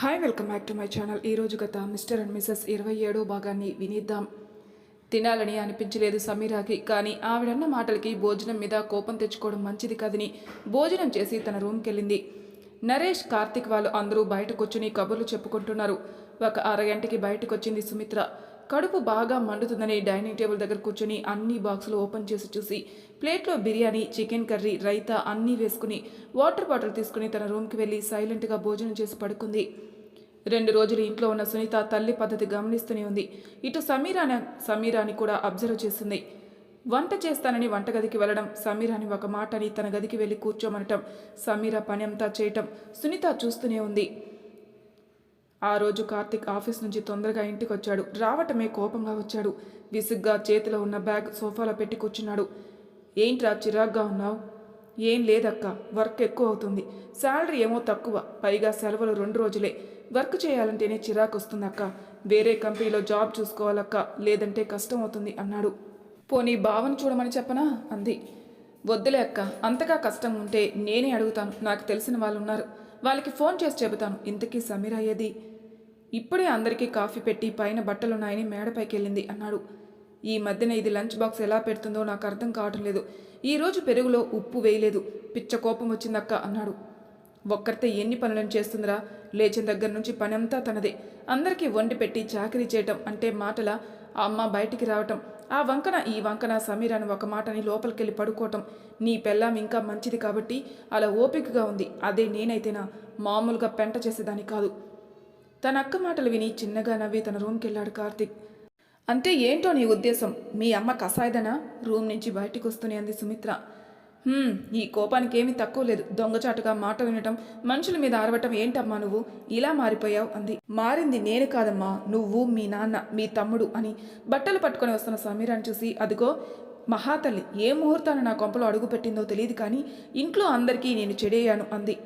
Hi welcome back to my channel ఈరోజు గత mister and missus ఇరవై ఏడో భాగాన్ని వినిద్దాం. తినాలని అనిపించలేదు సమీరాకి కానీ ఆవిడన్న మాటలకి భోజనం మీద కోపం తెచ్చుకోవడం మంచిది కాదని భోజనం చేసి తన రూమ్కి వెళ్ళింది నరేష్ కార్తిక్ వాళ్ళు అందరూ బయట కూర్చుని కబుర్లు చెప్పుకుంటున్నారు. ఒక అరగంటకి బయటకు వచ్చింది సుమిత్ర. కడుపు బాగా మండుతుందని డైనింగ్ టేబుల్ దగ్గర కూర్చొని అన్ని బాక్సులు ఓపెన్ చేసి చూసి ప్లేట్లో బిర్యానీ చికెన్ కర్రీ రైతా అన్నీ వేసుకుని వాటర్ బాటిల్ తీసుకుని తన రూమ్కి వెళ్ళి సైలెంట్గా భోజనం చేసి పడుకుంది. రెండు రోజులు ఇంట్లో ఉన్న సునీత తల్లి పద్ధతి గమనిస్తూనే ఉంది. ఇటు సమీరాని సమీరాని కూడా అబ్జర్వ్ చేస్తుంది వంట చేస్తానని వంటగదికి వెళ్ళడం సమీరాని ఒక మాటని తన గదికి వెళ్ళి కూర్చోమనటం సమీర పని అంతా చేయటం సునీత చూస్తూనే ఉంది. ఆ రోజు కార్తిక్ ఆఫీస్ నుంచి తొందరగా ఇంటికి వచ్చాడు రావటమే కోపంగా వచ్చాడు. విసుగ్గా చేతిలో ఉన్న బ్యాగ్ సోఫాలో పెట్టి కూర్చున్నాడు. ఏంట్రా చిరాగ్గా ఉన్నావు? ఏం లేదక్క. వర్క్ ఎక్కువ అవుతుంది శాలరీ ఏమో తక్కువ. పైగా సెలవులు రెండు రోజులే. వర్క్ చేయాలంటేనే చిరాకు వస్తుందక్క వేరే కంపెనీలో జాబ్ చూసుకోవాలక్క. లేదంటే కష్టం అవుతుంది అన్నాడు. పోనీ బావని చూడమని చెప్పనా? అంది. వద్దులే అక్క. అంతగా కష్టం ఉంటే నేనే అడుగుతాను. నాకు తెలిసిన వాళ్ళు ఉన్నారు వాళ్ళకి ఫోన్ చేసి చెబుతాను. ఇంతకీ సమీర్ అయ్యేది ఇప్పుడే అందరికీ కాఫీ పెట్టి పైన బట్టలున్నాయని మేడపైకి వెళ్ళింది అన్నాడు. ఈ మధ్యన ఇది లంచ్ బాక్స్ ఎలా పెడుతుందో నాకు అర్థం కావటం లేదు. ఈరోజు పెరుగులో ఉప్పు వేయలేదు. పిచ్చ కోపం వచ్చిందక్క అన్నాడు. ఒక్కరితే ఎన్ని పనులను చేస్తుందిరా? లేచిన దగ్గర నుంచి పని అంతా తనదే. అందరికీ వండి పెట్టి చాకరీ చేయటం అంటే మాటల అమ్మ బయటికి రావటం. ఆ వంకన ఈ వంకన సమీరాని ఒక మాటని లోపలికెళ్ళి పడుకోవటం. నీ పెళ్ళాం ఇంకా మంచిది కాబట్టి అలా ఓపికగా ఉంది. అదే నేనైతేనా మామూలుగా పెంట చేసేదాన్ని కాదు. తన అక్క మాటలు విని చిన్నగా నవ్వి తన రూమ్కి వెళ్ళాడు కార్తిక్. అంటే ఏంటో నీ ఉద్దేశం? మీ అమ్మ కసాయిదనా? రూమ్ నుంచి బయటకు వస్తూనే అంది సుమిత్ర. ఈ కోపానికి ఏమీ తక్కువ లేదు. దొంగచాటుగా మాట వినటం మనుషుల మీద ఆరవటం ఏంటమ్మా నువ్వు? ఇలా మారిపోయావు అంది. మారింది నేను కాదమ్మా నువ్వు మీ నాన్న మీ తమ్ముడు అని బట్టలు పట్టుకొని వస్తున్న సమీరాన్ని చూసి అదిగో మహాతల్లి ఏ ముహూర్తాన్ని నా కొంపలో అడుగు పెట్టిందో తెలియదు కానీ ఇంట్లో అందరికీ నేను చెడేయాను అంది.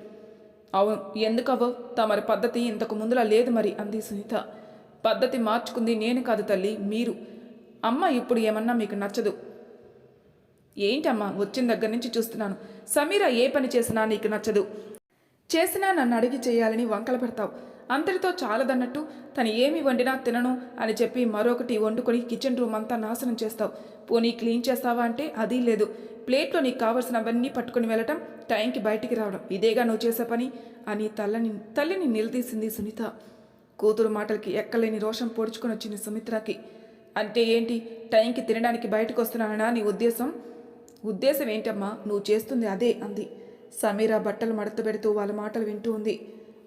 అవును ఎందుకవో తమరి పద్ధతి ఇంతకు ముందులా లేదు మరి అంది సునీత. పద్ధతి మార్చుకుంది నేను కాదు తల్లి మీరు. అమ్మ ఇప్పుడు ఏమన్నా మీకు నచ్చదు. ఏంటమ్మా వచ్చిన దగ్గర నుంచి చూస్తున్నాను? సమీర ఏ పని చేసినా నీకు నచ్చదు. చేసినా నన్ను అడిగి చేయాలని వంకలు పెడతావు. అంతటితో చాలదన్నట్టు తను ఏమి వండినా తినను అని చెప్పి మరొకటి వండుకొని కిచెన్ రూమ్ అంతా నాశనం చేస్తావు. పోనీ క్లీన్ చేస్తావా అంటే అది లేదు. ప్లేట్లో నీకు కావలసినవన్నీ పట్టుకుని వెళ్ళటం టైంకి బయటికి రావడం. ఇదేగా నువ్వు చేసే పని? అని తల్లని తల్లిని నిలదీసింది సునీత. కూతురు మాటలకి ఎక్కలేని రోషం పొడుచుకొని వచ్చింది సుమిత్రకి. అంటే ఏంటి? టైంకి తినడానికి బయటకు వస్తున్నానా నీ ఉద్దేశం? ఉద్దేశం ఏంటమ్మా? నువ్వు చేస్తుంది అదే అంది. సమీర బట్టలు మడత పెడుతూ వాళ్ళ మాటలు వింటూ ఉంది.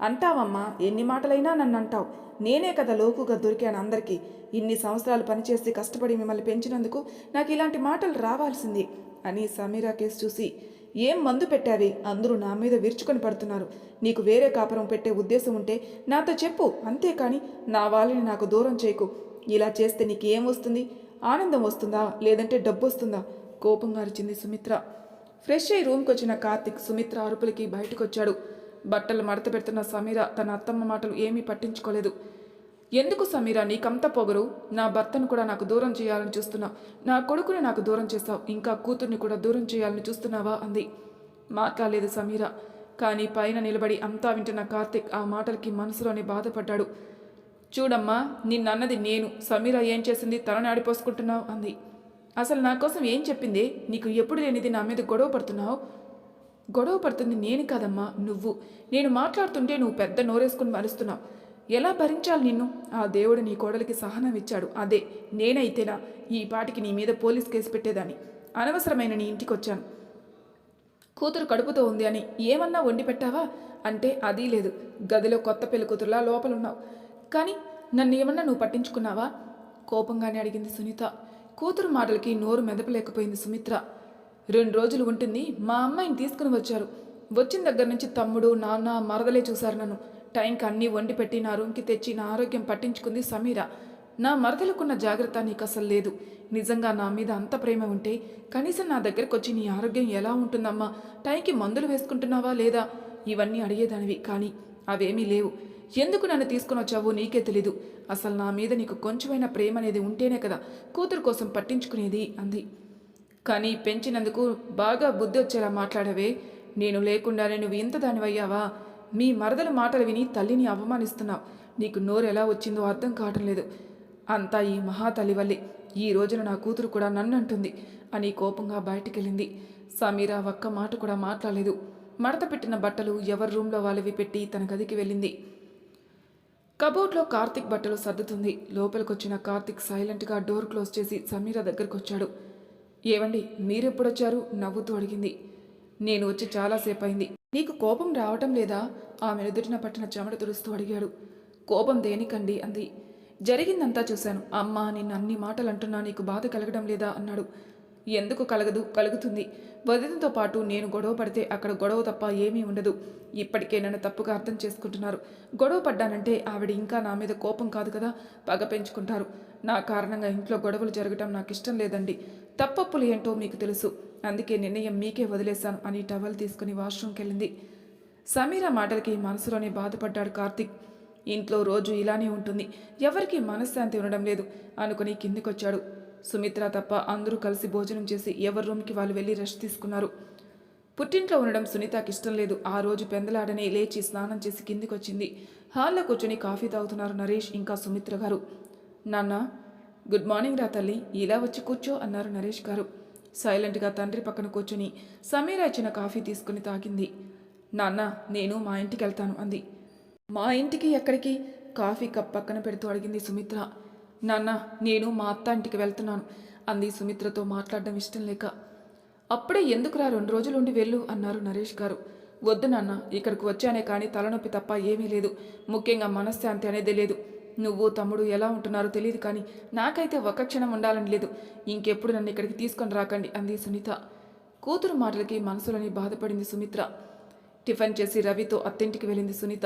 అంటావమ్మా ఎన్ని మాటలైనా నన్ను అంటావు నేనే కదా లోకుగా దొరికాను అందరికీ. ఇన్ని సంవత్సరాలు పనిచేసి కష్టపడి మిమ్మల్ని పెంచినందుకు నాకు ఇలాంటి మాటలు రావాల్సింది అని సమీరా కేసు చూసి ఏం మందు పెట్టావి? అందరూ నా మీద విరుచుకొని పడుతున్నారు. నీకు వేరే కాపురం పెట్టే ఉద్దేశం ఉంటే నాతో చెప్పు. అంతేకాని నా వాళ్ళని నాకు దూరం చేయకు. ఇలా చేస్తే నీకు ఏం వస్తుంది? ఆనందం వస్తుందా? లేదంటే డబ్బు వస్తుందా? కోపంగా అరిచింది సుమిత్ర. ఫ్రెష్ అయి రూమ్కి వచ్చిన కార్తిక్ సుమిత్ర అరుపులకి బయటకొచ్చాడు. బట్టలు మడత పెడుతున్న సమీర తన అత్తమ్మ మాటలు ఏమీ పట్టించుకోలేదు. ఎందుకు సమీర? నీకంత పొగరు. నా భర్తను కూడా నాకు దూరం చేయాలని చూస్తున్నా. నా కొడుకుని నాకు దూరం చేస్తావు ఇంకా కూతుర్ని కూడా దూరం చేయాలని చూస్తున్నావా? అంది. మాట్లాడలేదు సమీర. కానీ పైన నిలబడి అంతా వింటున్న కార్తిక్ ఆ మాటలకి మనసులోనే బాధపడ్డాడు. చూడమ్మా నిన్నన్నది నేను. సమీర ఏం చేసింది? తనని ఆడిపోసుకుంటున్నావు? అంది. అసలు నా కోసం ఏం చెప్పింది? నీకు ఎప్పుడు లేనిది నా మీద గొడవ పడుతున్నావు? గొడవ పడుతుంది నేను కాదమ్మా నువ్వు. నేను మాట్లాడుతుంటే నువ్వు పెద్ద నోరేసుకుని మరుస్తున్నావు. ఎలా భరించాలి నిన్ను? ఆ దేవుడు నీ కోడలికి సహనం ఇచ్చాడు. అదే నేనైతేనా? ఈ పాటికి నీ మీద పోలీస్ కేసు పెట్టేదాన్ని. అనవసరమైన నీ ఇంటికి వచ్చాను కూతురు కడుపుతో ఉంది అని ఏమన్నా వండి పెట్టావా? అంటే అది లేదు. గదిలో కొత్త పెళ్ళి కూతురులా లోపలున్నావు. కానీ నన్ను ఏమన్నా నువ్వు పట్టించుకున్నావా? కోపంగానే అడిగింది సునీత. కూతురు మాటలకి నోరు మెదపలేకపోయింది సుమిత్ర. రెండు రోజులు ఉంటుంది మా అమ్మాయిని తీసుకుని వచ్చారు. వచ్చిన దగ్గర నుంచి తమ్ముడు నాన్న మరదలే చూశారు నన్ను. టైంకి అన్నీ వండి పెట్టి నా రూమ్కి తెచ్చి నా ఆరోగ్యం పట్టించుకుంది సమీర. నా మరదలకున్న జాగ్రత్త నీకు అసలు లేదు. నిజంగా నా మీద అంత ప్రేమ ఉంటే కనీసం నా దగ్గరకు వచ్చి నీ ఆరోగ్యం ఎలా ఉంటుందమ్మా? టైంకి మందులు వేసుకుంటున్నావా లేదా? ఇవన్నీ అడిగేదానివి కానీ అవేమీ లేవు. ఎందుకు నన్ను తీసుకుని వచ్చావో నీకే తెలీదు. అసలు నా మీద నీకు కొంచెమైనా ప్రేమ అనేది ఉంటేనే కదా కూతురు కోసం పట్టించుకునేది అంది. కానీ పెంచినందుకు బాగా బుద్ధి వచ్చేలా మాట్లాడవే. నేను లేకుండానే నువ్వు ఇంత దానివయ్యావా? మీ మరదల మాటలు విని తల్లిని అవమానిస్తున్నావు. నీకు నోరు ఎలా వచ్చిందో అర్థం కావటం లేదు. అంతా ఈ మహాతల్లి వల్లే. ఈ రోజున నా కూతురు కూడా నన్ను అంటుంది అని కోపంగా బయటికెళ్ళింది. సమీరా ఒక్క మాట కూడా మాట్లాడలేదు. మడత పెట్టిన బట్టలు ఎవరి రూమ్లో వాళ్ళవి పెట్టి తన గదికి వెళ్ళింది. కబోర్డ్లో కార్తిక్ బట్టలు సర్దుతుంది. లోపలికొచ్చిన కార్తిక్ సైలెంట్గా డోర్ క్లోజ్ చేసి సమీర దగ్గరకు వచ్చాడు ఏవండి మీరెప్పుడొచ్చారు? నవ్వుతూ అడిగింది. నేను వచ్చి చాలాసేపు అయింది నీకు కోపం రావటం లేదా? ఆమె ఎదుటిన పట్టిన చెమట తుడుస్తూ అడిగాడు. కోపం దేనికండి? అంది. జరిగిందంతా చూశాను. అమ్మా నిన్న అన్ని మాటలు అంటున్నా నీకు బాధ కలగడం లేదా? అన్నాడు. ఎందుకు కలగదు కలుగుతుంది? వదినతో పాటు నేను గొడవ పడితే అక్కడ గొడవ తప్ప ఏమీ ఉండదు. ఇప్పటికే నన్ను తప్పుగా అర్థం చేసుకుంటున్నారు. గొడవ పడ్డానంటే ఆవిడ ఇంకా నా మీద కోపం కాదు కదా? పగ పెంచుకుంటారు. నా కారణంగా ఇంట్లో గొడవలు జరగటం నాకు ఇష్టం లేదండి. తప్పప్పులు ఏంటో మీకు తెలుసు. అందుకే నిర్ణయం మీకే వదిలేశాను అని టవల్ తీసుకుని వాష్రూమ్కి వెళ్ళింది. సమీర మాటలకి మనసులోనే బాధపడ్డాడు కార్తిక్. ఇంట్లో రోజు ఇలానే ఉంటుంది. ఎవరికీ మనశ్శాంతి ఉండడం లేదు అనుకుని కిందికొచ్చాడు. సుమిత్ర తప్ప అందరూ కలిసి భోజనం చేసి ఎవరి రూమ్కి వాళ్ళు వెళ్ళి రెస్ట్ తీసుకున్నారు. పుట్టింట్లో ఉండడం సునీతకి ఇష్టం లేదు. ఆ రోజు పెందలాడనే లేచి స్నానం చేసి కిందికొచ్చింది. హాల్లో కూర్చొని కాఫీ తాగుతున్నారు నరేష్ ఇంకా సుమిత్ర గారు. నాన్న గుడ్ మార్నింగ్ రా తల్లి. ఇలా వచ్చి కూర్చో అన్నారు నరేష్ గారు. సైలెంట్గా తండ్రి పక్కన కూర్చొని సమీర ఇచ్చిన కాఫీ తీసుకుని తాగింది. నాన్న నేను మా ఇంటికి వెళ్తాను అంది. మా ఇంటికి ఎక్కడికి? కాఫీ కప్ పక్కన పెడుతూ అడిగింది సుమిత్ర. నాన్న నేను మా అత్త ఇంటికి వెళ్తున్నాను. అంది సుమిత్రతో మాట్లాడడం ఇష్టం లేక. అప్పుడే ఎందుకురా రెండు రోజులు ఉండి వెళ్ళు అన్నారు నరేష్ గారు. వద్దు నాన్న ఇక్కడికి వచ్చానే కానీ తలనొప్పి తప్ప ఏమీ లేదు. ముఖ్యంగా మనశ్శాంతి అనేది లేదు. నువ్వు తమ్ముడు ఎలా ఉంటున్నారో తెలియదు కానీ నాకైతే ఒక క్షణం ఉండాలని లేదు. ఇంకెప్పుడు నన్ను ఇక్కడికి తీసుకొని రాకండి అంది సునీత. కూతురు మాటలకి మనసులోని బాధపడింది సుమిత్ర. టిఫిన్ చేసి రవితో అత్తింటికి వెళ్ళింది సునీత.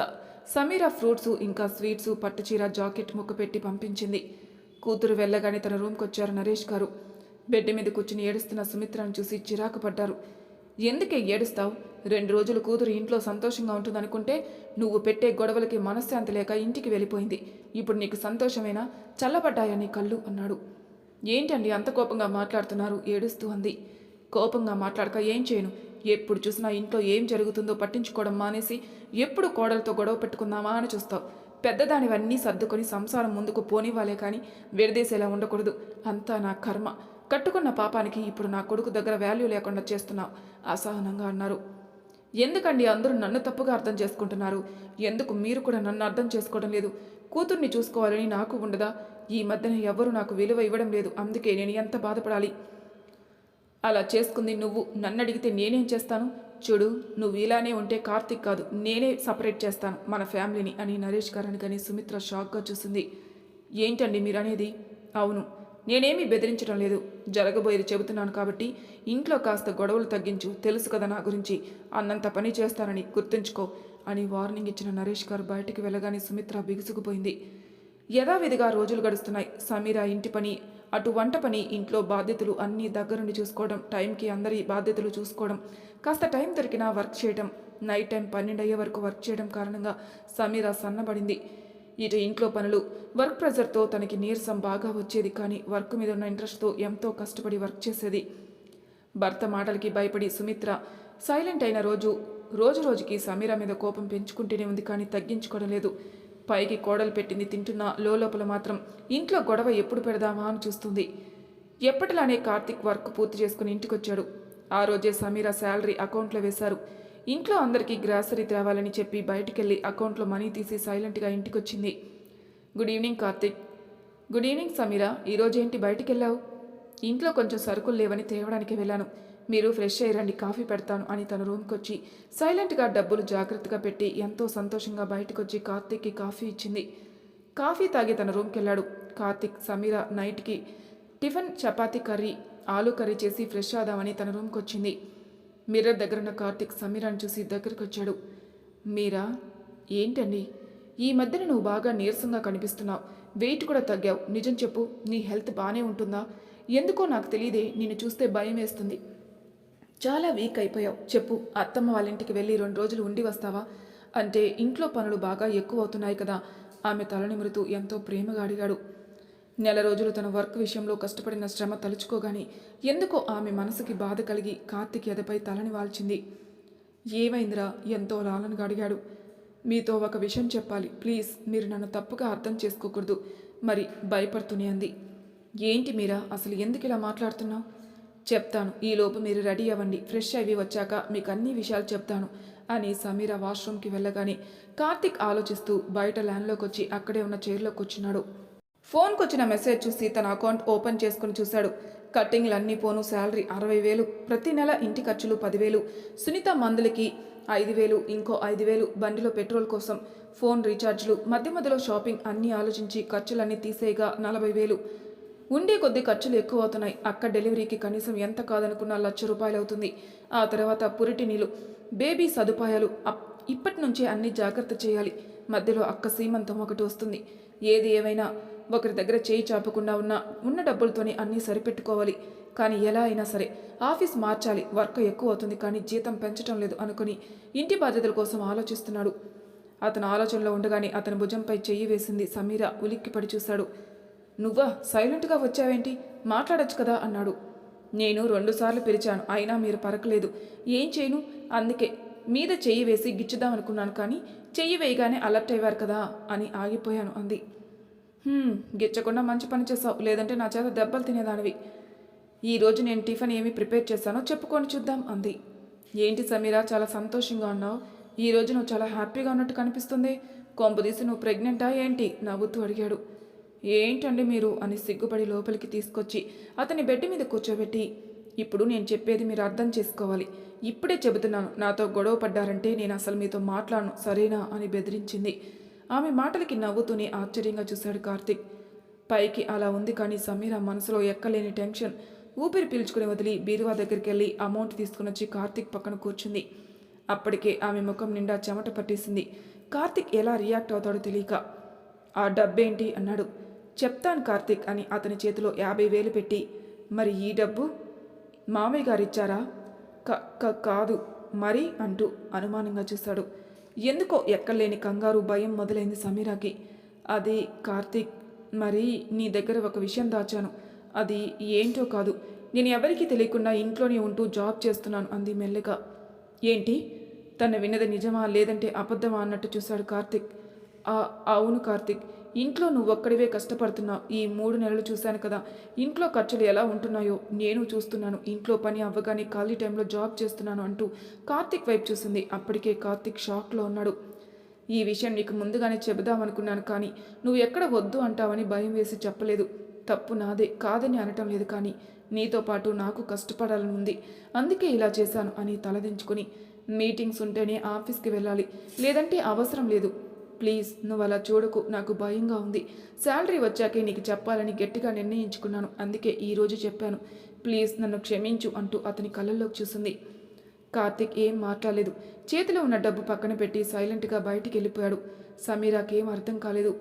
సమీర ఫ్రూట్స్ ఇంకా స్వీట్స్ పట్టుచీర జాకెట్ ముక్కపెట్టి పంపించింది. కూతురు వెళ్ళగానే తన రూమ్కి వచ్చారు నరేష్ గారు. బెడ్ మీద కూర్చుని ఏడుస్తున్న సుమిత్రను చూసి చిరాకు పడ్డారు. ఎందుకే ఏడుస్తావు? రెండు రోజులు కూతురు ఇంట్లో సంతోషంగా ఉంటుందనుకుంటే నువ్వు పెట్టే గొడవలకి మనశ్శాంతి లేక ఇంటికి వెళ్ళిపోయింది. ఇప్పుడు నీకు సంతోషమేనా? చల్లబడ్డాయని కళ్ళు? అన్నాడు. ఏంటండి అంత కోపంగా మాట్లాడుతున్నారు? ఏడుస్తూ అంది. కోపంగా మాట్లాడక ఏం చేయను. ఎప్పుడు చూసినా ఇంట్లో ఏం జరుగుతుందో పట్టించుకోవడం మానేసి ఎప్పుడు కోడలతో గొడవ పెట్టుకుందామా అని చూస్తావు. పెద్దదానివన్నీ సర్దుకొని సంసారం ముందుకు పోనివ్వాలే కానీ విడదీసేలా ఉండకూడదు. అంతా నా కర్మ. కట్టుకున్న పాపానికి ఇప్పుడు నా కొడుకు దగ్గర వాల్యూ లేకుండా చేస్తున్నావు. అసహనంగా అన్నారు. ఎందుకండి అందరూ నన్ను తప్పుగా అర్థం చేసుకుంటున్నారు? ఎందుకు మీరు కూడా నన్ను అర్థం చేసుకోవడం లేదు? కూతుర్ని చూసుకోవాలని నాకు ఉండదా? ఈ మధ్యన ఎవరు నాకు విలువ ఇవ్వడం లేదు. అందుకే నేను ఎంత బాధపడాలి? అలా చేసుకుంది నువ్వు. నన్ను అడిగితే నేనేం చేస్తాను? చూడు నువ్వు ఇలానే ఉంటే కార్తిక్ కాదు నేనే సపరేట్ చేస్తాను మన ఫ్యామిలీని అని నరేష్ గారని కానీ సుమిత్ర షాక్గా చూసింది. ఏంటండి మీరు అనేది అవును నేనేమీ బెదిరించడం లేదు. జరగబోయేది చెబుతున్నాను కాబట్టి ఇంట్లో కాస్త గొడవలు తగ్గించు తెలుసు కదా నా గురించి. అన్నంత పని చేస్తానని గుర్తుంచుకో అని వార్నింగ్ ఇచ్చిన నరేష్ గారు బయటికి వెళ్ళగానే సుమిత్ర బిగుసుకుపోయింది. యథావిధిగా రోజులు గడుస్తున్నాయి. సమీర ఇంటి పని అటు వంట పని ఇంట్లో బాధ్యతలు అన్నీ దగ్గరుండి చూసుకోవడం టైంకి అందరి బాధ్యతలు చూసుకోవడం కాస్త టైం దొరికినా వర్క్ చేయడం నైట్ టైం పన్నెండు అయ్యే వరకు వర్క్ చేయడం కారణంగా సమీర సన్నబడింది. ఇటు ఇంట్లో పనులు వర్క్ ప్రెజర్తో తనకి నీరసం బాగా వచ్చేది కానీ వర్క్ మీద ఉన్న ఇంట్రెస్ట్తో ఎంతో కష్టపడి వర్క్ చేసేది. భర్త మాటలకి భయపడి సుమిత్ర సైలెంట్ అయిన రోజు రోజు రోజుకి సమీర మీద కోపం పెంచుకుంటూనే ఉంది కానీ తగ్గించుకోవడం లేదు. పైకి కోడలు పెట్టింది తింటున్న లోపల మాత్రం ఇంట్లో గొడవ ఎప్పుడు పెడదామా అని చూస్తుంది. ఎప్పటిలానే కార్తిక్ వర్క్ పూర్తి చేసుకుని ఇంటికొచ్చాడు. ఆ రోజే సమీర శాలరీ అకౌంట్లో వేశారు. ఇంట్లో అందరికీ గ్రాసరీ తేవాలని చెప్పి బయటికెళ్ళి అకౌంట్లో మనీ తీసి సైలెంట్గా ఇంటికొచ్చింది. Good evening Karthik. Good evening Sameera. ఈరోజు ఏంటి బయటికి వెళ్ళావు ఇంట్లో కొంచెం సరుకులు లేవని తేవడానికి వెళ్ళాను. మీరు ఫ్రెష్ అయ్యండి కాఫీ పెడతాను అని తన రూమ్కి వచ్చి సైలెంట్గా డబ్బులు జాగ్రత్తగా పెట్టి ఎంతో సంతోషంగా బయటకు వచ్చి కార్తిక్కి కాఫీ ఇచ్చింది. కాఫీ తాగి తన రూమ్కి వెళ్ళాడు కార్తిక్ సమీర నైట్కి టిఫిన్ చపాతీ కర్రీ ఆలు కర్రీ చేసి ఫ్రెష్ అవుదామని తన రూమ్కి వచ్చింది మిర్రర్ దగ్గర ఉన్న కార్తిక్ సమీరాన్ని చూసి దగ్గరికి వచ్చాడు మీరా ఏంటండి? ఈ మధ్యన నువ్వు బాగా నీరసంగా కనిపిస్తున్నావు. వెయిట్ కూడా తగ్గావు. నిజం చెప్పు నీ హెల్త్ బాగానే ఉంటుందా? ఎందుకో నాకు తెలియదే నిన్ను చూస్తే భయం వేస్తుంది చాలా వీక్ అయిపోయావు. చెప్పు అత్తమ్మ వాళ్ళ ఇంటికి వెళ్ళి రెండు రోజులు ఉండి వస్తావా? అంటే ఇంట్లో పనులు బాగా ఎక్కువ అవుతున్నాయి కదా. ఆమె తలనిమురుతూ ఎంతో ప్రేమగా అడిగాడు. నెల రోజులు తన వర్క్ విషయంలో కష్టపడిన శ్రమ తలుచుకోగానే ఎందుకో ఆమె మనసుకి బాధ కలిగి కార్తిక్ ఎదపై తలని వాల్చింది. ఏమైందిరా? ఎంతో లాలనగా అడిగాడు. మీతో ఒక విషయం చెప్పాలి. ప్లీజ్ మీరు నన్ను తప్పుగా అర్థం చేసుకోకూడదు. మరి భయపడుతూనే అంది. ఏంటి మీరా? అసలు ఎందుకు ఇలా మాట్లాడుతున్నావు? చెప్తాను. ఈలోపు మీరు రెడీ అవ్వండి. ఫ్రెష్ అయ్యి వచ్చాక మీకు అన్ని విషయాలు చెప్తాను. అని సమీర వాష్రూమ్కి వెళ్ళగానే కార్తిక్ ఆలోచిస్తూ బయట ల్యాండ్లోకి వచ్చి అక్కడే ఉన్న చైర్లో కూర్చున్నాడు. ఫోన్కి వచ్చిన మెసేజ్ చూసి తన అకౌంట్ ఓపెన్ చేసుకుని చూశాడు. కట్టింగ్లన్నీ పోను శాలరీ అరవై వేలు ప్రతి నెల ఇంటి ఖర్చులు పదివేలు సునీత మందులకి ఐదు వేలు ఇంకో ఐదు వేలు బండిలో పెట్రోల్ కోసం ఫోన్ రీఛార్జ్లు మధ్య మధ్యలో షాపింగ్ అన్నీ ఆలోచించి ఖర్చులన్నీ తీసేయగా నలభై వేలు. ఉండే కొద్ది ఖర్చులు ఎక్కువ అవుతున్నాయి అక్క డెలివరీకి కనీసం ఎంత కాదనుకున్నా లక్ష రూపాయలు అవుతుంది ఆ తర్వాత పురిటి నీళ్ళు బేబీ సదుపాయాలు అప్- ఇప్పటి నుంచే అన్ని జాగ్రత్త చేయాలి. మధ్యలో అక్క సీమంతం ఒకటి వస్తుంది. ఏది ఏమైనా ఒకరి దగ్గర చేయి చాపకుండా ఉన్న ఉన్న డబ్బులతోనే అన్నీ సరిపెట్టుకోవాలి. కానీ ఎలా అయినా సరే ఆఫీస్ మార్చాలి. వర్క్ ఎక్కువ అవుతుంది కానీ జీతం పెంచడం లేదు అనుకుని ఇంటి బాధ్యతల కోసం ఆలోచిస్తున్నాడు. అతను ఆలోచనలో ఉండగానే అతని భుజంపై చెయ్యి వేసింది. సమీర ఉలిక్కిపడి చూశాడు. నువ్వా సైలెంట్గా వచ్చావేంటి? మాట్లాడొచ్చు కదా అన్నాడు. నేను రెండుసార్లు పిలిచాను అయినా మీరు పరకలేదు. ఏం చేయను? అందుకే మీద చెయ్యి వేసి గిచ్చుదాం అనుకున్నాను కానీ చెయ్యి వేయగానే అలర్ట్ అయ్యారు కదా అని ఆగిపోయాను అంది. గిచ్చకుండా మంచి పని చేసావు లేదంటే నా చేత దెబ్బలు తినేదానివి. ఈరోజు నేను టిఫిన్ ఏమి ప్రిపేర్ చేశానో చెప్పుకొని చూద్దాం అంది. ఏంటి సమీరా చాలా సంతోషంగా ఉన్నావు. ఈ రోజు నువ్వు చాలా హ్యాపీగా ఉన్నట్టు కనిపిస్తుంది. కొంపదీసి నువ్వు ప్రెగ్నెంటా ఏంటి? నవ్వుతూ అడిగాడు. ఏంటండి మీరు అని సిగ్గుపడి లోపలికి తీసుకొచ్చి అతని బెడ్ మీద కూర్చోబెట్టి ఇప్పుడు నేను చెప్పేది మీరు అర్థం చేసుకోవాలి. ఇప్పుడే చెబుతున్నాను. నాతో గొడవ పడ్డారంటే నేను అసలు మీతో మాట్లాడను. సరేనా? అని బెదిరించింది. ఆమె మాటలకి నవ్వుతూనే ఆశ్చర్యంగా చూశాడు కార్తిక్. పైకి అలా ఉంది కానీ సమీర మనసులో ఎక్కలేని టెన్షన్. ఊపిరి పీల్చుకుని వదిలి బీరువా దగ్గరికి వెళ్ళి అమౌంట్ తీసుకుని వచ్చి కార్తిక్ పక్కన కూర్చుంది. అప్పటికే ఆమె ముఖం నిండా చెమట పట్టేసింది. కార్తిక్ ఎలా రియాక్ట్ అవుతాడో తెలియక ఆ డబ్బేంటి? అన్నాడు. చెప్తాను కార్తిక్ అని అతని చేతిలో యాభై వేలు పెట్టి మరి ఈ డబ్బు? మామయ్య గారిచ్చారా? క క- కాదు మరి అంటూ అనుమానంగా చూశాడు ఎందుకో ఎక్కలేని కంగారు భయం మొదలైంది సమీరాకి. అది కార్తీక్ మరి నీ దగ్గర ఒక విషయం దాచాను. అది ఏంటో కాదు. నేను ఎవరికీ తెలియకుండా ఇంట్లోనే ఉంటూ జాబ్ చేస్తున్నాను అంది మెల్లగా. ఏంటి? తను విన్నది నిజమా లేదంటే అబద్ధమా అన్నట్టు చూశాడు కార్తిక్. "ఆ, అవును కార్తిక్. ఇంట్లో నువ్వు ఒక్కడివే కష్టపడుతున్నావు ఈ మూడు నెలలు చూశాను కదా. ఇంట్లో ఖర్చులు ఎలా ఉంటున్నాయో నేను చూస్తున్నాను. ఇంట్లో పని అవ్వగానే ఖాళీ టైంలో జాబ్ చేస్తున్నాను అంటూ కార్తిక్ వైపు చూసింది. అప్పటికే కార్తిక్ షాక్లో ఉన్నాడు. ఈ విషయం నీకు ముందుగానే చెబుదామనుకున్నాను కానీ నువ్వు ఎక్కడ వద్దు అంటావని భయం వేసి చెప్పలేదు. తప్పు నాదే కాదని అనటం లేదు కానీ నీతో పాటు నాకు కష్టపడాలని ఉంది. అందుకే ఇలా చేశాను అని తలదించుకుని మీటింగ్స్ ఉంటేనే ఆఫీస్కి వెళ్ళాలి. లేదంటే అవసరం లేదు. ప్లీజ్ నువ్వు అలా చూడకు నాకు భయంగా ఉంది. శాలరీ వచ్చాకే నీకు చెప్పాలని గట్టిగా నిర్ణయించుకున్నాను. అందుకే ఈరోజు చెప్పాను. ప్లీజ్ నన్ను క్షమించు అంటూ అతని కళ్ళల్లోకి చూసింది. కార్తిక్ ఏం మాట్లాడలేదు. చేతిలో ఉన్న డబ్బు పక్కన పెట్టి సైలెంట్గా బయటికి వెళ్ళిపోయాడు. సమీరాకి ఏం అర్థం కాలేదు.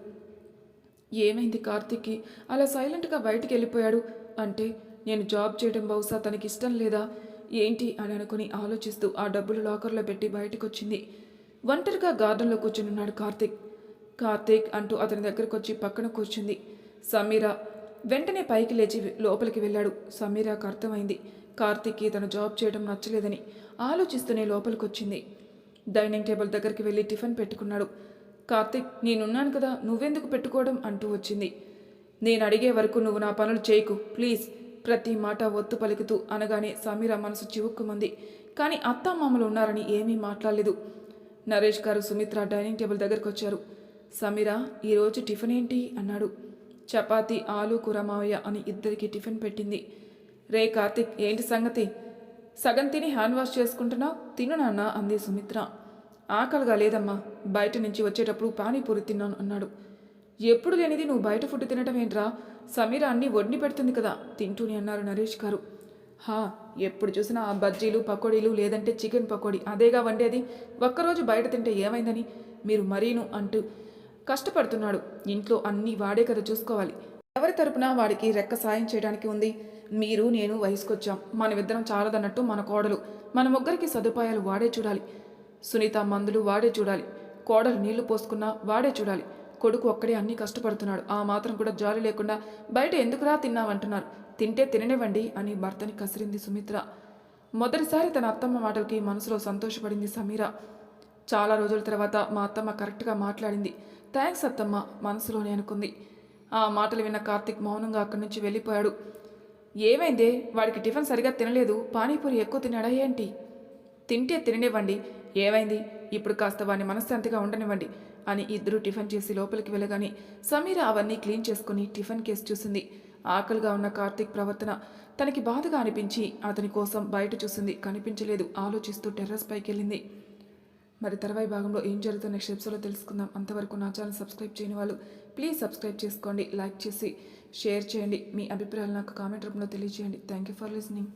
ఏమైంది కార్తిక్కి? అలా సైలెంట్గా బయటికి వెళ్ళిపోయాడు అంటే నేను జాబ్ చేయడం బహుశా తనకి ఇష్టం లేదా? ఏంటి అని అనుకుని ఆలోచిస్తూ ఆ డబ్బులు లాకర్లో పెట్టి బయటకు వచ్చింది ఒంటరిగా గార్డెన్లో కూర్చునున్నాడు కార్తిక్. కార్తీక్ అంటూ అతని దగ్గరకు వచ్చి పక్కన కూర్చుంది. సమీర వెంటనే పైకి లేచి లోపలికి వెళ్ళాడు. సమీరాకు అర్థమైంది. కార్తీక్కి తన జాబ్ చేయడం నచ్చలేదని ఆలోచిస్తూనే లోపలికి వచ్చింది డైనింగ్ టేబుల్ దగ్గరికి వెళ్ళి టిఫిన్ పెట్టుకున్నాడు. కార్తీక్ నేనున్నాను కదా నువ్వెందుకు పెట్టుకోవడం? అంటూ వచ్చింది. నేను అడిగే వరకు నువ్వు నా పనులు చేయకు ప్లీజ్. ప్రతి మాట ఒత్తు పలుకుతూ అనగానే సమీర మనసు చివుక్కుమంది. కానీ అత్తామామలు ఉన్నారని ఏమీ మాట్లాడలేదు. నరేష్ గారు సుమిత్ర డైనింగ్ టేబుల్ దగ్గరకు వచ్చారు సమీర ఈరోజు టిఫిన్ ఏంటి? అన్నాడు. చపాతి ఆలు కూర మావయ్య అని ఇద్దరికి టిఫిన్ పెట్టింది. రే కార్తిక్ ఏంటి సంగతి? సగం తిని హ్యాండ్ వాష్ చేసుకుంటున్నావు తిను నాన్న అంది సుమిత్ర. ఆకలిగా లేదమ్మా బయట నుంచి వచ్చేటప్పుడు పానీపూరి తిన్నాను అన్నాడు. ఎప్పుడు లేనిది నువ్వు బయట ఫుడ్ తినటం ఏంట్రా? సమీర అన్ని వడ్ని పెడుతుంది కదా తింటూనే అన్నారు నరేష్ గారు. హా ఎప్పుడు చూసినా ఆ బజ్జీలు పకోడీలు లేదంటే చికెన్ పకోడీ. అదేగా వండేది? ఒక్కరోజు బయట తింటే ఏమైందని? మీరు మరీను అంటూ కష్టపడుతున్నాడు. ఇంట్లో అన్నీ వాడే కదా చూసుకోవాలి. ఎవరి తరపున వాడికి రెక్క సాయం చేయడానికి ఉంది? మీరు నేను వయసుకొచ్చాం. మనమిద్దరం చాలదన్నట్టు మన కోడలు మన ముగ్గురికి సదుపాయాలు వాడే చూడాలి. సునీత మందులు వాడే చూడాలి. కోడలు నీళ్ళు పోసుకున్నా వాడే చూడాలి. కొడుకు ఒక్కడే అన్నీ కష్టపడుతున్నాడు. ఆ మాత్రం కూడా జాలి లేకుండా బయట ఎందుకురా తిన్నావంటున్నారు? తింటే తిననివ్వండి అని భర్తని కసిరింది సుమిత్ర. మొదటిసారి తన అత్తమ్మ మాటలకి మనసులో సంతోషపడింది సమీర. చాలా రోజుల తర్వాత మా అత్తమ్మ కరెక్ట్గా మాట్లాడింది. థ్యాంక్స్ అత్తమ్మ మనసులోనే అనుకుంది. ఆ మాటలు విన్న కార్తిక్ మౌనంగా అక్కడి నుంచి వెళ్ళిపోయాడు. ఏమైందే? వాడికి టిఫిన్ సరిగా తినలేదు. పానీపూరి ఎక్కువ తినడా ఏంటి? తింటే తిననివ్వండి. ఏమైంది? ఇప్పుడు కాస్త వాడిని మనశ్శాంతిగా ఉండనివ్వండి అని ఇద్దరు టిఫిన్ చేసి లోపలికి వెళ్ళగానే సమీర అవన్నీ క్లీన్ చేసుకుని టిఫిన్ కేసు చూసింది. ఆకలిగా ఉన్న కార్తీక్ ప్రవర్తన తనకి బాధగా అనిపించి అతని కోసం బయట చూసింది. కనిపించలేదు. ఆలోచిస్తూ టెర్రస్ పైకి వెళ్ళింది మరి తర్వాయి భాగంలో ఏం జరుగుతున్న నెక్స్ట్ ఎపిసోడ్లో తెలుసుకుందాం. అంతవరకు నా ఛానల్ సబ్స్క్రైబ్ చేయని వాళ్ళు ప్లీజ్ సబ్స్క్రైబ్ చేసుకోండి లైక్ చేసి షేర్ చేయండి. మీ అభిప్రాయాలు నాకు కామెంట్ రూపంలో తెలియజేయండి. Thank you for listening.